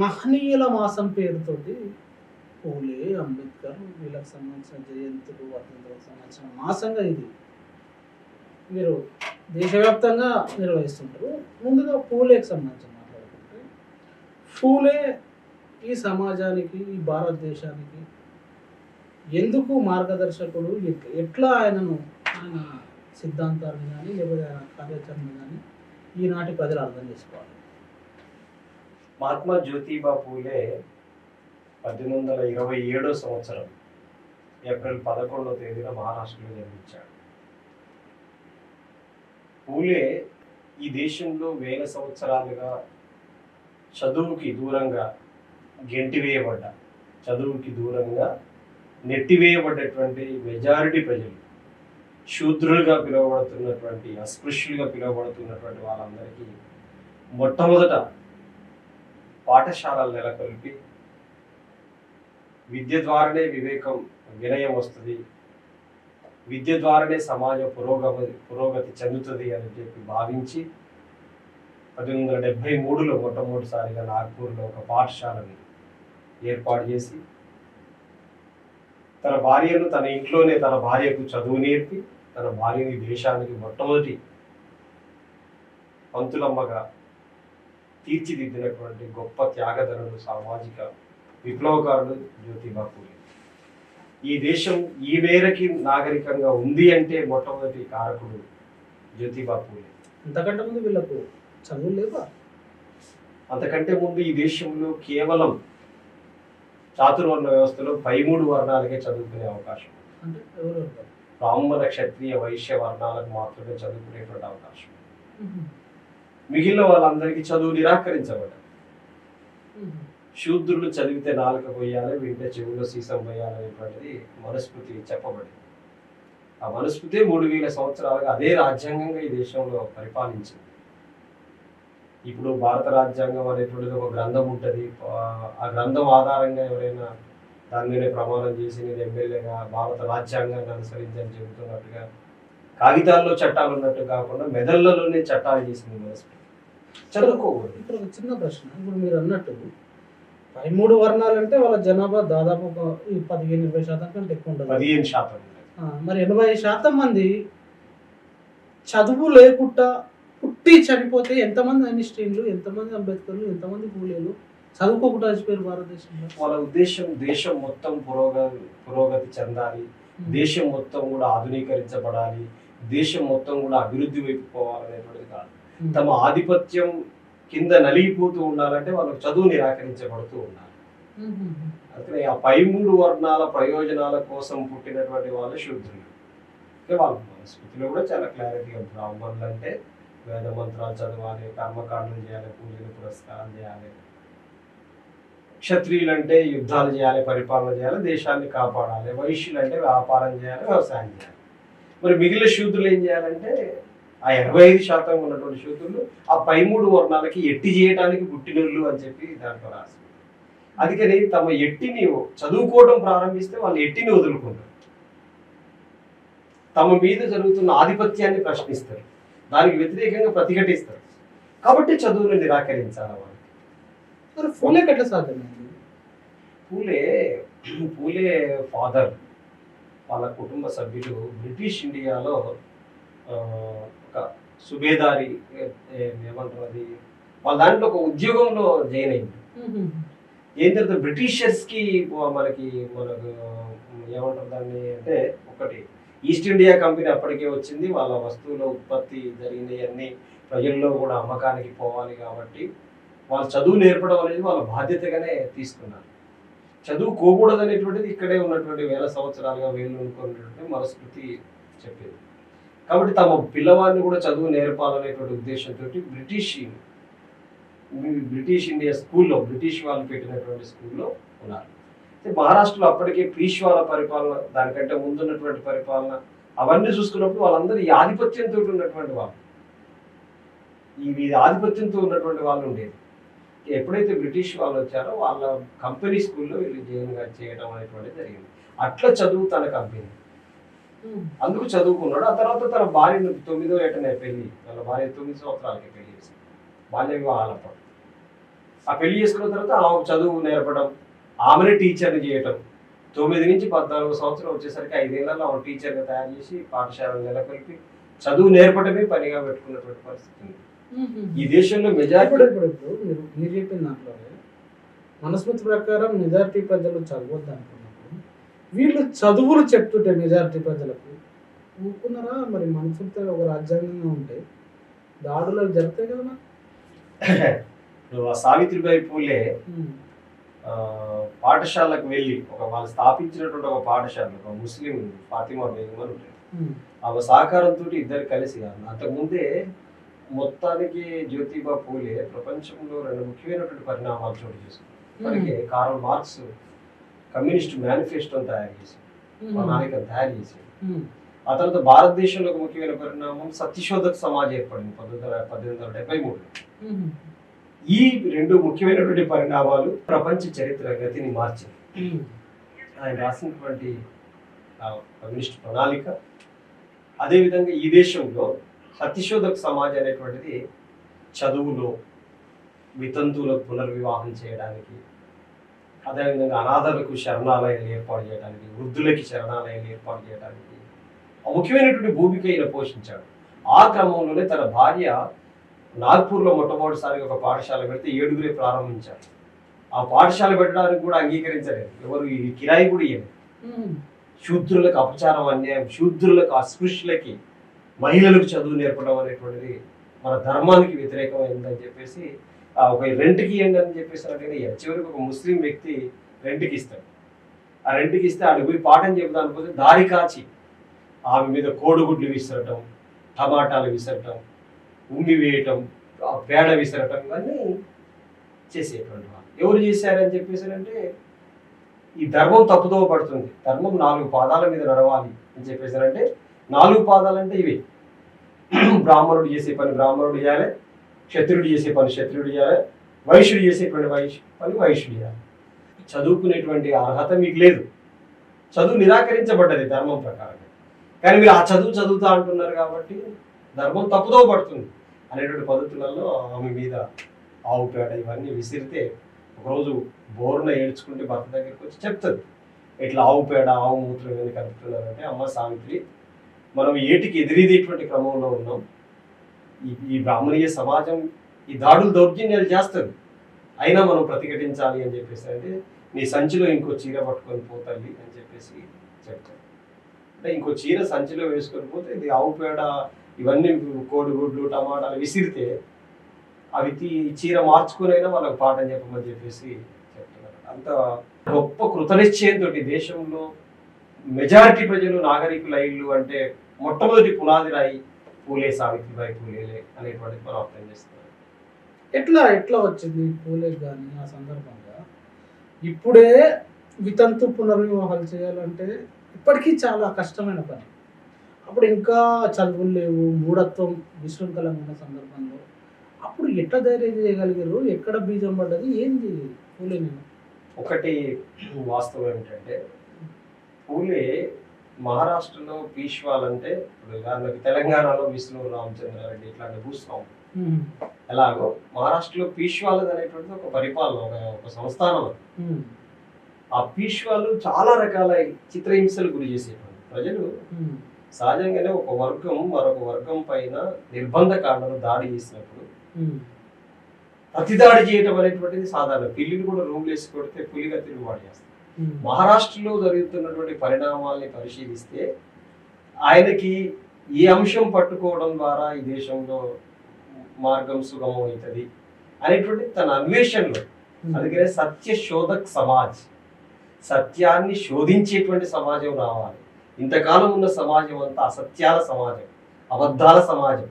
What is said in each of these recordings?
మహనీయుల మాసం పేరుతోటి పూలే అంబేద్కర్ వీళ్ళకి సంబంధించిన జయంతులు వర్ధంతులకు సంబంధించిన మాసంగా ఇది. మీరు దేశవ్యాప్తంగా నిర్వహిస్తుంటారు. ముందుగా పూలేకి సంబంధించి మాట్లాడుకుంటే పూలే ఈ సమాజానికి ఈ భారతదేశానికి ఎందుకు మార్గదర్శకుడు? ఎట్లా ఆయనను ఆయన సిద్ధాంతాలను కానీ లేకపోతే ఆయన కార్యాచరణ కానీ ఈనాటి ప్రజలు అర్థం చేసుకోవాలి. మహాత్మా జ్యోతిబా పూలే పద్దెనిమిది వందల ఇరవై ఏడో సంవత్సరం ఏప్రిల్ పదకొండవ తేదీన మహారాష్ట్రలో జన్మించాడు. పూలే ఈ దేశంలో వేల సంవత్సరాలుగా చదువుకి దూరంగా గెంటివేయబడ్డ చదువుకి దూరంగా నెట్టివేయబడ్డటువంటి మెజారిటీ ప్రజలు శూద్రులుగా పిలువబడుతున్నటువంటి అస్పృశ్యులుగా పిలువబడుతున్నటువంటి వాళ్ళందరికీ మొట్టమొదట పాఠశాలలు నెలకొల్పి విద్య ద్వారానే వివేకం వినయం వస్తుంది. విద్య ద్వారానే సమాజం పురోగతి పురోగతి చెందుతుంది అని చెప్పి భావించి పద్దెనిమిది వందల డెబ్బై మూడులో మొట్టమొదటిసారిగా నాగ్పూర్లో ఒక పాఠశాలని ఏర్పాటు చేసి తన భార్యను తన ఇంట్లోనే తన భార్యకు చదువు నేర్పి తన భార్యని దేశానికి మొట్టమొదటి పంతులమ్మగా తీర్చిదిద్దినటువంటి గొప్ప త్యాగధనుడు సామాజిక విప్లవకారుడు జ్యోతిబా పూలే ఈ దేశం ఈ మేరకి నాగరికంగా ఉంది అంటే మొట్టమొదటి కారకుడు జ్యోతిబా పూలే అంతకంటే ముందు వీళ్ళకు చదువు లేవా? అంతకంటే ముందు ఈ దేశంలో కేవలం చాతుర్వర్ణ వ్యవస్థలో పై మూడు వర్ణాలకే చదువుకునే అవకాశం? బ్రాహ్మణ క్షత్రియ వైశ్య వర్ణాలకు మాత్రమే చదువుకునేటువంటి అవకాశం మిగిలిన వాళ్ళందరికీ చదువు నిరాకరించబడ్డారు శూద్రులు చదివితే నాలుక కొయ్యాలి వింటే చెవులో సీసం పోయాలి అనేటువంటిది చెప్పబడింది. ఆ మనుస్మృతి మూడు వేల సంవత్సరాలుగా అదే రాజ్యాంగంగా ఈ దేశంలో పరిపాలించింది. ఇప్పుడు భారత రాజ్యాంగం అనేటువంటిది ఒక గ్రంథం ఉంటుంది. ఆ గ్రంథం ఆధారంగా ఎవరైనా దాని మీదే ప్రమాణం చేసి నేను ఎమ్మెల్యేగా భారత రాజ్యాంగాన్ని అనుసరించని చెబుతున్నట్టుగా కాగితాల్లో చట్టాలు ఉన్నట్టు కాకుండా మెదళ్ళలోనే చట్టాలు చేసింది మనుస్మృతి చదువుకోకూడదు. ఇప్పుడు ఒక చిన్న ప్రశ్న. ఇప్పుడు మీరు అన్నట్టు పై మూడు వర్ణాలు అంటే వాళ్ళ జనాభా దాదాపు ఒక ఈ పదిహేను ఇరవై శాతం కంటే ఎక్కువ ఉంటుంది పదిహేను శాతం. ఆ, మరి ఎనభై శాతం మంది చదువు లేకుండా పుట్టి చనిపోతే ఎంతమంది ఐన్స్టీన్లు ఎంతమంది అంబేద్కర్లు ఎంతమంది పూలేలు చదువుకోకుండా చచ్చిపోయారు భారతదేశంలో? వాళ్ళ ఉద్దేశం దేశం మొత్తం పురోగతి పురోగతి చెందాలి. దేశం మొత్తం కూడా ఆధునీకరించబడాలి. దేశం మొత్తం కూడా అభివృద్ధి వైపు పోవాలనేటువంటిది కాదు ఉమ్. తమ ఆధిపత్యం కింద నలిగిపోతూ ఉండాలంటే వాళ్ళకి చదువు నిరాకరించబడుతూ ఉండాలి. ఉమ్. అందుకని ఆ పై మూడు వర్ణాల ప్రయోజనాల కోసం పుట్టినటువంటి వాళ్ళు శూద్రులు అంటే వాళ్ళ స్మృతిలో కూడా చాలా క్లారిటీగా బ్రాహ్మణులు అంటే వేద మంత్రాలు చదవాలి కర్మకాండలు చేయాలి పూజలు పురస్కారాలు చేయాలి. క్షత్రియులు అంటే యుద్ధాలు చేయాలి పరిపాలన చేయాలి దేశాన్ని కాపాడాలి వైశ్యులు అంటే వ్యాపారం చేయాలి వ్యవసాయం చేయాలి. మరి మిగిలిన శూద్రులు ఏం చేయాలంటే ఆ ఎనభై ఐదు శాతం ఉన్నటువంటి శూద్రులు ఆ పై మూడు వర్ణాలకి ఎట్టి చేయడానికి పుట్టినోళ్ళు అని చెప్పి దాంట్లో రాసి అందుకని తమ ఎట్టిని చదువుకోవడం ప్రారంభిస్తే వాళ్ళు ఎట్టిని వదులుకుంటారు? తమ మీద జరుగుతున్న ఆధిపత్యాన్ని ప్రశ్నిస్తారు. దానికి వ్యతిరేకంగా ప్రతిఘటిస్తారు. కాబట్టి చదువును నిరాకరించాలి వాళ్ళు మరి ఫోన్లోకి ఎట్లా సాధ్యమైంది పూలే పూలే ఫాదర్. వాళ్ళ కుటుంబ సభ్యులు బ్రిటిష్ ఇండియాలో ఒక సుబేదారి ఏమంటారు అది? వాళ్ళ దాంట్లో ఒక ఉద్యోగంలో జాయిన్ అయింది. ఏం తర్వాత బ్రిటిషర్స్కి మనకి మనకు ఏమంటారు దాన్ని అంటే ఒకటి ఈస్ట్ ఇండియా కంపెనీ అప్పటికే వచ్చింది. వాళ్ళ వస్తువుల ఉత్పత్తి జరిగినవి అన్ని ప్రజల్లో కూడా అమ్మకానికి పోవాలి కాబట్టి వాళ్ళు చదువు నేర్పడం అనేది వాళ్ళ బాధ్యతగానే తీసుకున్నారు. చదువుకోకూడదు అనేటువంటిది ఇక్కడే ఉన్నటువంటి వేల సంవత్సరాలుగా వేలు అనుకున్నటువంటి మనుస్మృతి చెప్పింది. కాబట్టి తమ పిల్లవాడిని కూడా చదువు నేర్పాలనేటువంటి ఉద్దేశంతో బ్రిటిష్ బ్రిటిష్ ఇండియా స్కూల్లో బ్రిటిష్ వాళ్ళు పెట్టినటువంటి స్కూల్లో ఉన్నారు. అయితే మహారాష్ట్రలో అప్పటికే పీష్వాల పరిపాలన దానికంటే ముందున్నటువంటి పరిపాలన అవన్నీ చూసుకున్నప్పుడు వాళ్ళందరూ ఈ ఆధిపత్యంతో ఉన్నటువంటి వాళ్ళు. ఈ ఆధిపత్యంతో ఉన్నటువంటి వాళ్ళు ఉండేది. ఎప్పుడైతే బ్రిటిష్ వాళ్ళు వచ్చారో వాళ్ళ కంపెనీ స్కూల్లో వీళ్ళు జైన్గా చేయడం అనేటువంటిది జరిగింది. అట్లా చదువు తన కంపెనీ. అందుకు చదువుకున్నాడు. ఆ తర్వాత తన భార్యను తొమ్మిదో ఏటనే పెళ్ళి వాళ్ళ భార్య తొమ్మిది సంవత్సరాలకి పెళ్ళి చేసింది. బాల్య వివాహాలప్పుడు ఆ పెళ్ళి చేసుకున్న తర్వాత ఆమెకు చదువు నేర్పడం ఆమెనే టీచర్ని చేయటం. తొమ్మిది నుంచి పద్నాలుగు సంవత్సరం వచ్చేసరికి ఐదేళ్ళలో ఆమె టీచర్గా తయారు చేసి పాఠశాలను నెలకొల్పి చదువు నేర్పడమే పనిగా పెట్టుకున్నటువంటి పరిస్థితి ఉంది. ఈ దేశంలో మెజారిటీ మీరు మీరు చెప్పిన దాంట్లోనే మనస్మృతి ప్రకారం మెజారిటీ ప్రజలు చదవద్దు అనుకున్నప్పుడు వీళ్ళు చదువులు చెప్తుంటే మెజారిటీ ప్రజలకు ఊరుకున్నారా మరి మనసుతో ఒక రాజ్యాంగంగా ఉంటే దాడులు జరుగుతాయి కదా. ఇప్పుడు ఆ సావిత్రిబాయి పూలే. ఆ, పాఠశాలకు వెళ్ళి ఒక వాళ్ళు స్థాపించినటువంటి ఒక పాఠశాల ఒక ముస్లిం ఫాతిమా బేగం అని ఉంటుంది ఉమ్. ఆమె సహకారంతో ఇద్దరు కలిసి అంతకుముందే మొత్తానికి జ్యోతిబా పూలే ప్రపంచంలో రెండు ముఖ్యమైనటువంటి పరిణామాలు చోటు చేసుకుంది మనకి కార్ల్ మార్క్స్ కమ్యూనిస్ట్ మేనిఫెస్టోని తయారు చేసి. ప్రణాళికను తయారు చేసి. ఆ తర్వాత భారతదేశంలో ఒక ముఖ్యమైన పరిణామం సత్యశోధక సమాజ్ ఏర్పడింది పంతొమ్మిది వందల పద్దెనిమిది వందల డెబ్బై మూడు. ఈ రెండు ముఖ్యమైనటువంటి పరిణామాలు ప్రపంచ చరిత్ర గతిని మార్చింది. ఆయన రాసినటువంటి కమ్యూనిస్ట్ ప్రణాళిక అదేవిధంగా ఈ దేశంలో సత్యశోధక సమాజ్ అనేటువంటిది చదువులో వితంతువులకు పునర్వివాహం చేయడానికి అదేవిధంగా అనాథలకు శరణాలయాలు ఏర్పాటు చేయడానికి వృద్ధులకి శరణాలయాలు ఏర్పాటు చేయడానికి ఆ ముఖ్యమైనటువంటి భూమిక ఈయన పోషించాడు. ఆ క్రమంలోనే తన భార్య నాగ్పూర్లో మొట్టమొదటిసారిగా ఒక పాఠశాల పెడితే ఏడుగురే ప్రారంభించారు. ఆ పాఠశాల పెట్టడానికి కూడా అంగీకరించలేదు. ఎవరు? ఈ కిరాయి కూడా ఉమ్. శూద్రులకు అపచారం అన్యాయం శూద్రులకు అస్పృశ్యులకి మహిళలకు చదువు నేర్పడం అనేటువంటిది మన ధర్మానికి వ్యతిరేకమైందని చెప్పేసి ఆ ఒక రెంట్కి ఇవ్వండి అని చెప్పేసి అంటే చివరికి ఒక ముస్లిం వ్యక్తి రెంట్కి ఇస్తాడు. ఆ రెంట్కి ఇస్తే ఆడికి పోయి పాఠం చెబుదాని పోతే దారి కాచి ఆమె మీద కోడిగుడ్లు విసరటం టమాటాలు విసరటం ఉమ్మి వేయటం పేడ విసరటం ఇవన్నీ చేసేటువంటి వాళ్ళు. ఎవరు చేశారని చెప్పేసి అంటే ఈ ధర్మం తప్పుదోవ పడుతుంది. ధర్మం నాలుగు పాదాల మీద నడవాలి అని చెప్పేసారంటే నాలుగు పాదాలు అంటే ఇవి. బ్రాహ్మణుడు చేసే పని బ్రాహ్మణుడు చేయాలి క్షత్రుడు చేసే పని క్షత్రుడు చేయాలి వైశ్యుడు చేసేటువంటి వైశ్య పని వైశ్యుడు చేయాలి. చదువుకునేటువంటి అర్హత మీకు లేదు. చదువు నిరాకరించబడ్డది ధర్మం ప్రకారం కానీ మీరు ఆ చదువు చదువుతా అంటున్నారు కాబట్టి ధర్మం తప్పుదో పడుతుంది అనేటువంటి పద్ధతులలో ఆమె మీద ఆవు పేడ ఇవన్నీ విసిరితే ఒకరోజు బోరున ఏడ్చుకుంటే భర్త దగ్గరికి వచ్చి చెప్తుంది. ఇట్లా ఆవు పేడ ఆవు మూత్రం ఇవన్నీ కలుపుతున్నారంటే అమ్మ సావిత్రి మనం ఏటికి ఎదిరిదేటువంటి క్రమంలో ఉన్నాం? ఈ ఈ బ్రాహ్మణీయ సమాజం ఈ దాడులు దౌర్జన్యాలు చేస్తుంది. అయినా మనం ప్రతిఘటించాలి అని చెప్పేసి అంటే నీ సంచిలో ఇంకో చీర పట్టుకొని పోతాయి అని చెప్పేసి చెప్తారు. అంటే ఇంకో చీర సంచిలో వేసుకొని పోతే ఇది ఆవు పేడ ఇవన్నీ కోడిగుడ్లు టమాటాలు విసిరితే అవి తీ- చీర మార్చుకునైనా వాళ్ళకి పాఠం చెప్పమని చెప్పేసి చెప్తున్నారు. అంత గొప్ప కృతనిశ్చయంతో దేశంలో మెజారిటీ ప్రజలు నాగరికుల అంటే మొట్టమొదటి పునాది రాయి పూలే సావిత్రిబాయి పూలేలే అనేటువంటిది మనం అర్థం చేస్తున్నాం ఎట్లా ఎట్లా వచ్చింది పూలే కానీ ఆ సందర్భంగా? ఇప్పుడే వితంతు పునర్వివాహాలు చేయాలంటే ఇప్పటికీ చాలా కష్టమైన పని. అప్పుడు ఇంకా చదువులు లేవు మూఢత్వం విశృంఖలంగా ఉన్న సందర్భంలో. అప్పుడు ఎట్లా ధైర్యం చేయగలిగారు? ఎక్కడ బీజం పడ్డది? ఏంది పూలే నేను ఒకటి వాస్తవం ఏమిటంటే పూలే మహారాష్ట్రలో పీష్వాల్ అంటే ఇప్పుడు ఉదాహరణకి తెలంగాణలో విష్ణు రామచంద్రారెడ్డి ఇట్లాంటి భూస్వామి ఎలాగో మహారాష్ట్రలో పీష్వాలది అనేటువంటిది ఒక పరిపాలన ఒక ఒక సంస్థానం అది. ఆ పీష్వాలు చాలా రకాల చిత్రహింసలు గురి చేసేటువంటి ప్రజలు. సహజంగానే ఒక వర్గం మరొక వర్గం పైన నిర్బంధ కాండను దాడి చేసినప్పుడు ప్రతిదాడి చేయటం అనేటువంటిది సాధారణ. పిల్లిని కూడా రూమ్ వేసి కొడితే పులిగా తిరుగుబాటు చేస్తారు మహారాష్ట్రలో జరుగుతున్నటువంటి పరిణామాల్ని పరిశీలిస్తే ఆయనకి ఈ అంశం పట్టుకోవడం ద్వారా ఈ దేశంలో మార్గం సుగమం అవుతుంది అనేటువంటి తన అన్వేషణలో. అందుకనే సత్య శోధక్ సమాజ్ సత్యాన్ని శోధించేటువంటి సమాజం రావాలి. ఇంతకాలం ఉన్న సమాజం అంతా అసత్యాల సమాజం అబద్ధాల సమాజం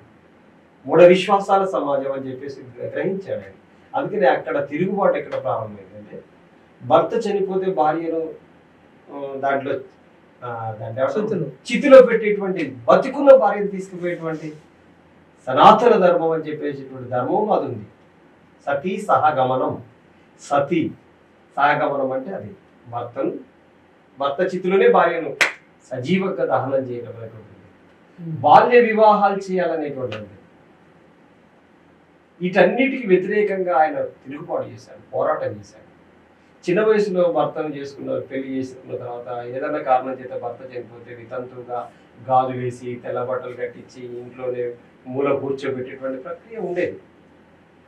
మూఢ విశ్వాసాల సమాజం అని చెప్పేసి గ్రహించాడు అందుకని అక్కడ తిరుగుబాటు ఎక్కడ ప్రారంభమైందంటే భర్త చనిపోతే భార్యను దాంట్లో. చితిలో పెట్టేటువంటి బతికున్న భార్యను తీసుకుపోయేటువంటి సనాతన ధర్మం అని చెప్పేసేటువంటి ధర్మం అది ఉంది. సతీ సహగమనం. సతీ సహగమనం అంటే అది భర్తను భర్త చితిలోనే భార్యను సజీవంగా దహనం చేయడం అనేటువంటిది. బాల్య వివాహాలు చేయాలనేటువంటిది. వీటన్నిటికి వ్యతిరేకంగా ఆయన తిరుగుబాటు చేశాడు పోరాటం చేశాడు. చిన్న వయసులో భర్తను చేసుకున్న పెళ్ళి చేసుకున్న తర్వాత ఏదైనా కారణం చేత భర్త చనిపోతే వితంతువుగా గాజు వేసి తెల్ల బట్టలు కట్టించి ఇంట్లోనే మూల కూర్చోబెట్టేటువంటి ప్రక్రియ ఉండేది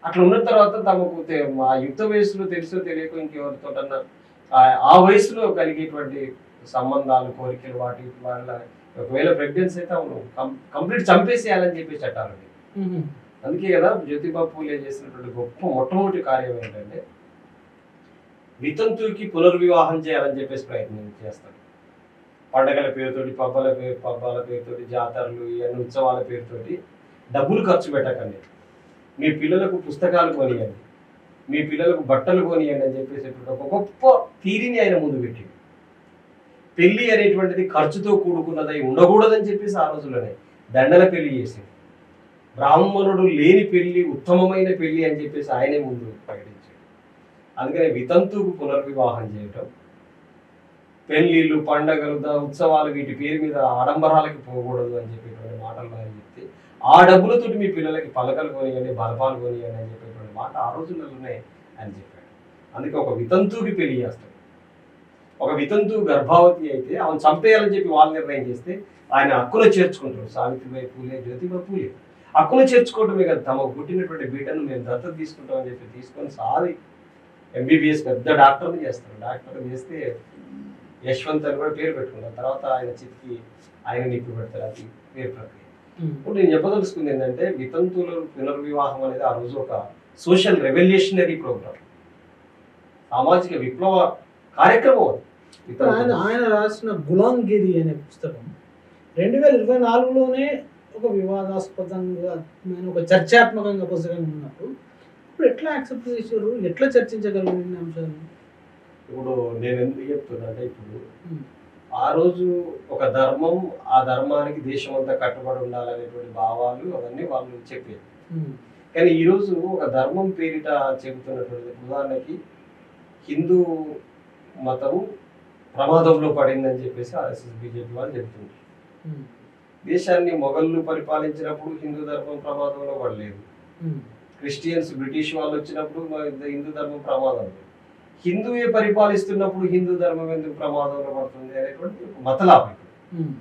అట్లా ఉన్న తర్వాత తమకు మా యుక్త వయసులో తెలుసో తెలియక ఇంకెవరితోటన్నా ఆ- ఆ వయసులో కలిగేటువంటి సంబంధాలు కోరికలు వాటి వాళ్ళ ఒకవేళ ప్రెగ్నెన్సీ అయితే అవును కంప్లీట్ చంపేసేయాలని చెప్పి చట్టాలు ఉన్నాయి. ఉమ్. అందుకే కదా జ్యోతిబా పూలే చేసినటువంటి గొప్ప మొట్టమొదటి కార్యం ఏంటంటే వితంతువుకి పునర్వివాహం చేయాలని చెప్పేసి ప్రయత్నం చేస్తాడు పండగల పేరుతోటి పబ్బల పేరు పబ్బాల పేరుతోటి జాతరలు ఇవన్నీ ఉత్సవాల పేరుతోటి డబ్బులు ఖర్చు పెట్టకండి. మీ పిల్లలకు పుస్తకాలు కొనియండి. మీ పిల్లలకు బట్టలు కొనియండి అని చెప్పేసి ఒక గొప్ప తీరిని ఆయన ముందు పెట్టింది పెళ్ళి అనేటువంటిది ఖర్చుతో కూడుకున్నదై ఉండకూడదని చెప్పేసి ఆ రోజులోనే దండల పెళ్ళి చేసింది బ్రాహ్మణుడు లేని పెళ్ళి ఉత్తమమైన పెళ్ళి అని చెప్పేసి ఆయనే ముందు అందుకనే వితంతువుకు పునర్వివాహం చేయటం పెళ్ళిళ్ళు పండగలు ఉత్సవాలు వీటి పేరు మీద ఆడంబరాలకి పోకూడదు అని చెప్పేటువంటి మాటలు ఆయన చెప్తే ఆ డబ్బులతో మీ పిల్లలకి పలకలు కొనియండి బలపాలు కొనియండి అని చెప్పేటువంటి మాట ఆ రోజులలోనే ఆయన చెప్పాడు. అందుకే ఒక వితంతువుకి పెళ్ళి చేస్తాడు. ఒక వితంతువు గర్భావతి అయితే ఆమెను చంపేయాలని చెప్పి వాళ్ళు నిర్ణయం చేస్తే ఆయన హక్కులు చేర్చుకుంటారు సావిత్రిబాయి పూలే జ్యోతిబాయి పూలే. హక్కులు చేర్చుకోవటమే కదా తమకు పుట్టినటువంటి బిడ్డను మేము దత్తత తీసుకుంటామని చెప్పి తీసుకొని సాది ఎంబీబీఎస్ పెద్ద డాక్టర్ని చేస్తారు. డాక్టర్ చేస్తే యశ్వంత్ అని కూడా పేరు పెట్టుకున్నారు తర్వాత ఆయన చితికి ఆయన నిప్పు పెడతారు. అది పేరు ప్రక్రియ. ఇప్పుడు నేను చెప్పదలుచుకుంది ఏంటంటే వితంతువుల పునర్వివాహం అనేది ఆ రోజు ఒక సోషల్ రెవల్యూషనరీ ప్రోగ్రామ్. సామాజిక విప్లవ కార్యక్రమం ఆయన. ఆయన రాసిన గులాంగిరి అనే పుస్తకం రెండు వేల ఇరవై నాలుగులోనే ఒక వివాదాస్పదంగా ఒక చర్చాత్మకంగా పుస్తకం ఉన్నప్పుడు ఇప్పుడు ఎట్లా యాక్సెప్ట్ చేశారు ఎట్లా చర్చించగలరు ఇన్ని అంశాలు ఇప్పుడు నేను ఎందుకు చెప్తున్నా అంటే ఇప్పుడు. ఆ రోజు ఒక ధర్మం ఆ ధర్మానికి దేశం అంతా కట్టుబడి ఉండాలనేటువంటి భావాలు అవన్నీ వాళ్ళు చెప్పేది ఉమ్. కానీ ఈరోజు ఒక ధర్మం పేరిట చెబుతున్నటువంటి ఉదాహరణకి హిందూ మతం ప్రమాదంలో పడిందని చెప్పేసి ఆర్ఎస్ఎస్ బీజేపీ వాళ్ళు ఉమ్. దేశాన్ని మొఘళ్ళు పరిపాలించినప్పుడు హిందూ ధర్మం ప్రమాదంలో పడలేదు. క్రిస్టియన్స్ బ్రిటిష్ వాళ్ళు వచ్చినప్పుడు హిందూ ధర్మం ప్రమాదంలో హిందువే పరిపాలిస్తున్నప్పుడు హిందూ ధర్మం ఎందుకు ప్రమాదంలో పడుతుంది అనేటువంటి మతలాభం ఉమ్.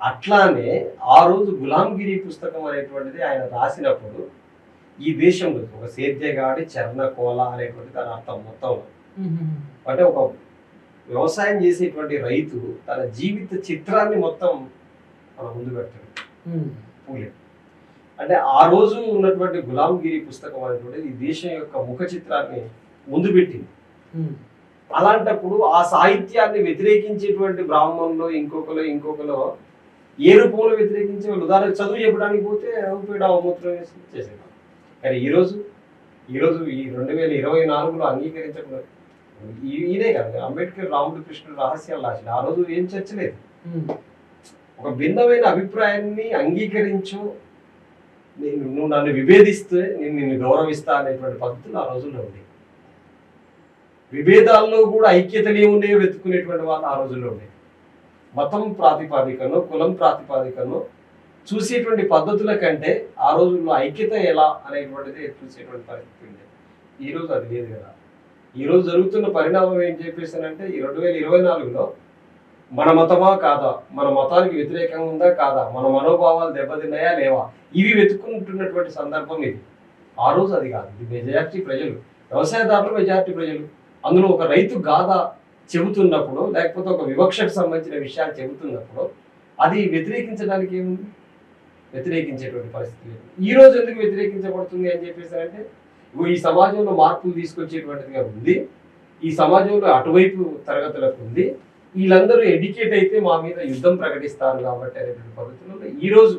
అట్లానే ఆ రోజు గులాంగిరి పుస్తకం అనేటువంటిది ఆయన రాసినప్పుడు ఈ దేశంలో ఒక సేద్యగాడి చర్ణ కోల అనేటువంటి దాని అర్థం మొత్తంలో ఉమ్. అంటే ఒక వ్యవసాయం చేసేటువంటి రైతు తన జీవిత చిత్రాన్ని మొత్తం మన ముందు పెడతాడు ఉమ్. పూలే అంటే ఆ రోజు ఉన్నటువంటి గులాంగిరి పుస్తకం అనేటువంటిది ఈ దేశం యొక్క ముఖ చిత్రాన్ని ముందు పెట్టింది. అలాంటప్పుడు ఆ సాహిత్యాన్ని వ్యతిరేకించేటువంటి బ్రాహ్మణులు ఇంకొకరు ఇంకొకరు ఏ రూపంలో వ్యతిరేకించే వాళ్ళు ఉదాహరణ చదువు చెప్పడానికి పోతే పేడ అవమూత్రం వేసి చేసేవాళ్ళు కానీ ఈరోజు ఈరోజు ఈ రెండు వేల ఇరవై నాలుగులో అంగీకరించకుండా ఈయనే కాదు అంబేద్కర్ రాముడు కృష్ణుడు రహస్యాలు రాసిన ఆ రోజు ఏం చర్చ లేదు ఉమ్. ఒక భిన్నమైన అభిప్రాయాన్ని అంగీకరించు నువ్వు నన్ను విభేదిస్తే నేను నిన్ను గౌరవిస్తా అనేటువంటి పద్ధతులు ఆ రోజుల్లో ఉండేవి విభేదాల్లో కూడా ఐక్యతలు ఏమున్నాయో వెతుక్కునేటువంటి వాళ్ళు ఆ రోజుల్లో ఉండేవి మతం ప్రాతిపాదికను కులం ప్రాతిపాదికను చూసేటువంటి పద్ధతుల కంటే ఆ రోజుల్లో ఐక్యత ఎలా అనేటువంటిది చూసేటువంటి పరిస్థితి ఉండేది ఈ రోజు అది లేదు కదా. ఈరోజు జరుగుతున్న పరిణామం ఏం చెప్పేసానంటే ఈ రెండు వేల ఇరవై నాలుగులో మన మతమా కాదా? మన మతానికి వ్యతిరేకంగా ఉందా కాదా? మన మనోభావాలు దెబ్బతిన్నాయా లేవా? ఇవి వెతుక్కుంటున్నటువంటి సందర్భం ఇది. ఆ రోజు అది కాదు. ఇది మెజార్టీ ప్రజలు. వ్యవసాయదారులు మెజార్టీ ప్రజలు. అందులో ఒక రైతు గాథ చెబుతున్నప్పుడు లేకపోతే ఒక వివక్షకు సంబంధించిన విషయాలు చెబుతున్నప్పుడు అది వ్యతిరేకించడానికి ఏముంది? వ్యతిరేకించేటువంటి పరిస్థితి లేదు. ఈ రోజు ఎందుకు వ్యతిరేకించబడుతుంది అని చెప్పేసి అంటే ఈ సమాజంలో మార్పులు తీసుకొచ్చేటువంటిదిగా ఉంది. ఈ సమాజంలో అటువైపు తరగతులకు ఉంది. వీళ్ళందరూ ఎడ్యుకేట్ అయితే మా మీద యుద్ధం ప్రకటిస్తారు కాబట్టి అనేటువంటి పద్ధతులలో ఈ రోజు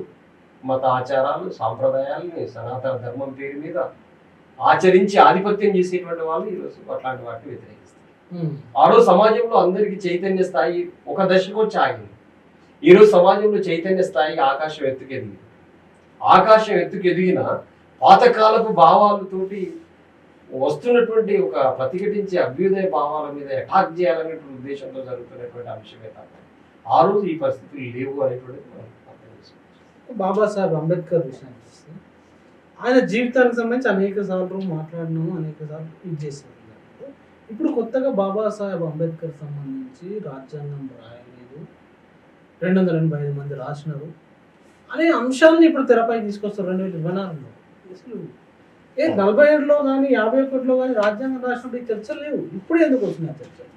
మత ఆచారాలు సాంప్రదాయాలని సనాతన ధర్మం పేరు మీద ఆచరించి ఆధిపత్యం చేసేటువంటి వాళ్ళు ఈరోజు అట్లాంటి వాటిని వ్యతిరేకిస్తారు. ఆ రోజు సమాజంలో అందరికీ చైతన్య స్థాయి ఒక దశకు వచ్చి ఆగింది ఈ రోజు సమాజంలో చైతన్య స్థాయి ఆకాశం ఎత్తుకు ఎదిగింది ఆకాశం ఎత్తుకు ఎదిగిన పాతకాలపు భావాలతోటి వస్తున్నటువంటి ఒక ప్రతిఘటించే అభ్యుదయ భావాల మీద అటాక్ చేయాలనేటువంటి ఉద్దేశంతో జరుగుతున్నటువంటి అంశమే తప్ప ఆ రోజు ఈ పరిస్థితులు లేవు అనేటువంటిది మనం అర్థం చేసుకోవచ్చు. బాబాసాహెబ్ అంబేద్కర్ విషయానికి వస్తే ఆయన జీవితానికి సంబంధించి అనేక సార్లు మాట్లాడినాము అనేక సార్లు ఇది చేశారు. ఇప్పుడు కొత్తగా బాబాసాహెబ్ అంబేద్కర్ సంబంధించి రాజ్యాంగం రాయలేదు. రెండు వందల ఎనభై ఐదు మంది రాసినారు. అనే అంశాలను ఇప్పుడు తెరపై తీసుకొస్తారు రెండు వేల ఇరవై నాలుగులో. అసలు ఏ నలభై ఏడులో కానీ యాభై ఒకటిలో కానీ రాజ్యాంగం రాసినప్పుడు ఈ చర్చలు లేవు. ఇప్పుడు ఎందుకు వస్తున్నాయి ఆ చర్చలు?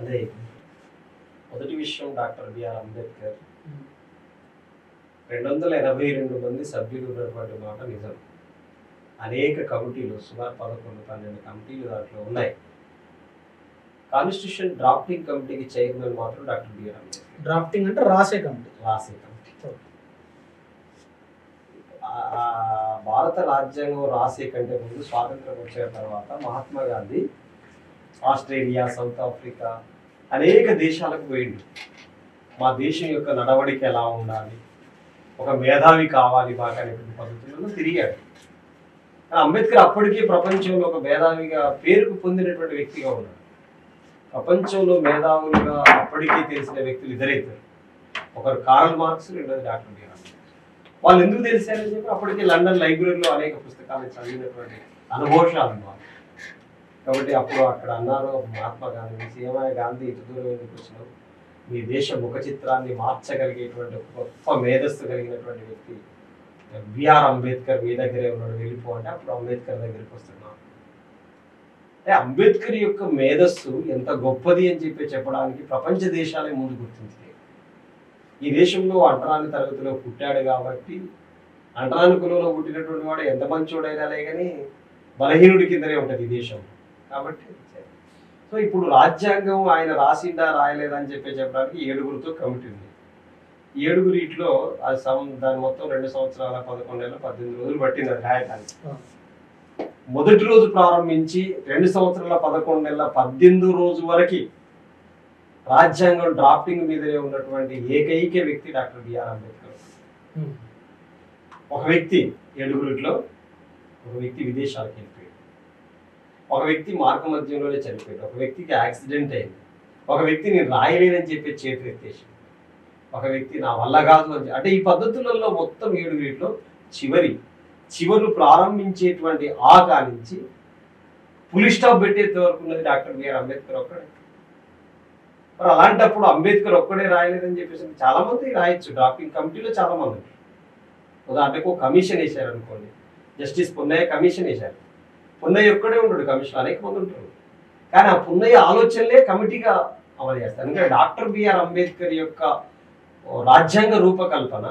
అదే. మొదటి విషయం డాక్టర్ బిఆర్ అంబేద్కర్. రెండు వందల ఎనభై రెండు మంది సభ్యులు ఉన్నటువంటి మాట నిజం. అనేక కమిటీలు సుమారు పదకొండు పన్నెండు కమిటీలు దాంట్లో ఉన్నాయి. కాన్స్టిట్యూషన్ డ్రాఫ్టింగ్ కమిటీకి చైర్మన్ మాత్రం doctor B R Ambedkar. Drafting అంటే రాసే కమిటీ. రాసే కమిటీ. భారత రాజ్యాంగం రాసే కంటే ముందు స్వాతంత్రం వచ్చిన తర్వాత Mahatma Gandhi Australia South Africa అనేక దేశాలకు పోయిండు. మా దేశం యొక్క నడవడిక ఎలా ఉండాలి? ఒక మేధావి కావాలి బాగా అనేటువంటి పద్ధతులను తిరిగాడు. అంబేద్కర్ అప్పటికే ప్రపంచంలో ఒక మేధావిగా పేరుకు పొందినటువంటి వ్యక్తిగా ఉన్నాడు. ప్రపంచంలో మేధావులుగా అప్పటికే తెలిసిన వ్యక్తులు ఇద్దరైతారు ఒకరు కార్ల్ మార్క్స్ రెండోది డాక్టర్ బిఆర్ వాళ్ళు ఎందుకు తెలిసారని చెప్పి అప్పటికే లండన్ లైబ్రరీలో అనేక పుస్తకాలు చదివినటువంటి అనుభోషాలు వాళ్ళు కాబట్టి అప్పుడు అక్కడ అన్నారు మహాత్మా గాంధీ సీఎంఐ గాంధీ ఇంత దూరం ఎందుకు వచ్చినావు మీ దేశ ముఖ చిత్రాన్ని మార్చగలిగేటువంటి గొప్ప మేధస్సు కలిగినటువంటి వ్యక్తి బిఆర్ అంబేద్కర్ మీ దగ్గరే ఉన్నాడు వెళ్ళిపో అంటే అప్పుడు అంబేద్కర్ దగ్గరికి వస్తున్నాం అంటే అంబేద్కర్ యొక్క మేధస్సు ఎంత గొప్పది అని చెప్పి చెప్పడానికి ప్రపంచ దేశాలే ముందు గుర్తించింది ఈ దేశంలో అంటరాని తరగతిలో పుట్టాడు కాబట్టి అంటరాని కులంలో పుట్టినటువంటి వాడు ఎంత మంచోడైనా కానీ బలహీనుడి కిందనే ఉంటుంది ఈ దేశం. కాబట్టి సో ఇప్పుడు రాజ్యాంగం ఆయన రాసిందా రాయలేదా అని చెప్పి చెప్పడానికి ఏడుగురితో కమిటీ ఉంది. ఇట్లో ఆ సం దాని మొత్తం రెండు సంవత్సరాల పదకొండు నెలలు పద్దెనిమిది రోజులు పట్టింది అది రాయడానికి ఆ. మొదటి రోజు ప్రారంభించి రెండు సంవత్సరాల పదకొండు నెలల పద్దెనిమిది రోజు వరకు రాజ్యాంగం డ్రాఫ్టింగ్ మీదనే ఉన్నటువంటి ఏకైక వ్యక్తి డాక్టర్ బిఆర్ అంబేద్కర్. ఒక వ్యక్తి ఏడుగురిట్లో ఒక వ్యక్తి విదేశాలకు వెళ్ళిపోయాడు. ఒక వ్యక్తి మార్గ మధ్యంలోనే చనిపోయాడు. ఒక వ్యక్తికి యాక్సిడెంట్ అయింది. ఒక వ్యక్తి నేను రాయలేనని చెప్పి చేతులు ఎత్తేసి ఒక వ్యక్తి నా వల్ల కాదు అని అంటే ఈ పద్ధతులలో మొత్తం ఏడుగురిట్లో చివరి చివరు ప్రారంభించేటువంటి ఆ కానించి పులి స్టాప్ పెట్టేంత వరకు ఉన్నది డాక్టర్ బిఆర్ అంబేద్కర్ ఒక్కడే. మరి అలాంటప్పుడు అంబేద్కర్ ఒక్కడే రాయలేదని చెప్పేసి చాలా మంది రాయొచ్చు. డ్రాఫ్టింగ్ కమిటీలో చాలా మంది. ఉదాహరణకు ఒక కమిషన్ వేశారు అనుకోండి. జస్టిస్ పున్నయ్య కమిషన్ వేశారు. పున్నయ్య ఒక్కడే ఉండడు కమిషన్ అనేక మంది ఉంటారు. కానీ ఆ పున్నయ్య ఆలోచనలే కమిటీగా అమలు చేస్తారు. ఎందుకంటే డాక్టర్ బిఆర్ అంబేద్కర్ యొక్క రాజ్యాంగ రూపకల్పన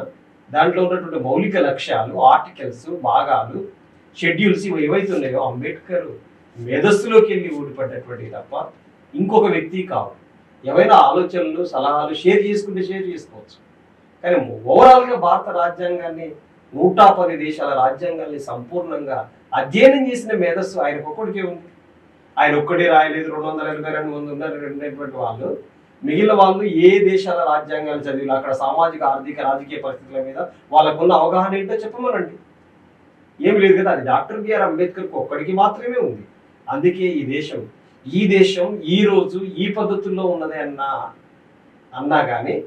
దాంట్లో ఉన్నటువంటి మౌలిక లక్ష్యాలు ఆర్టికల్స్ భాగాలు షెడ్యూల్స్ ఇవి ఏవైతే ఉన్నాయో అంబేద్కర్ మేధస్సులోకి వెళ్ళి ఊడిపడ్డటువంటి తప్ప ఇంకొక వ్యక్తి కావాలి ఏవైనా ఆలోచనలు సలహాలు షేర్ చేసుకుంటే షేర్ చేసుకోవచ్చు. కానీ ఓవరాల్గా భారత రాజ్యాంగాన్ని నూట పది దేశాల రాజ్యాంగాన్ని సంపూర్ణంగా అధ్యయనం చేసిన మేధస్సు ఆయనకు ఒక్కడికే ఉంది. ఆయన ఒక్కడే రాయలేదు రెండు వందల ఎనభై రెండు మంది ఉన్నారు రెండేటువంటి వాళ్ళు. మిగిలిన వాళ్ళు ఏ దేశాల రాజ్యాంగాలు చదివిన అక్కడ సామాజిక ఆర్థిక రాజకీయ పరిస్థితుల మీద వాళ్ళకున్న అవగాహన ఏంటో చెప్పమనండి. ఏమి లేదు కదా అది డాక్టర్ బిఆర్ అంబేద్కర్కి ఒక్కడికి మాత్రమే ఉంది. అందుకే ఈ దేశం ఈ దేశం ఈ రోజు ఈ పద్ధతుల్లో ఉన్నది అన్న అన్నా కానీ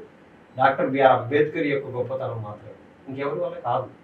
డాక్టర్ బిఆర్ అంబేద్కర్ యొక్క గొప్పతనం మాత్రమే. ఇంకెవరి వల్ల కాదు.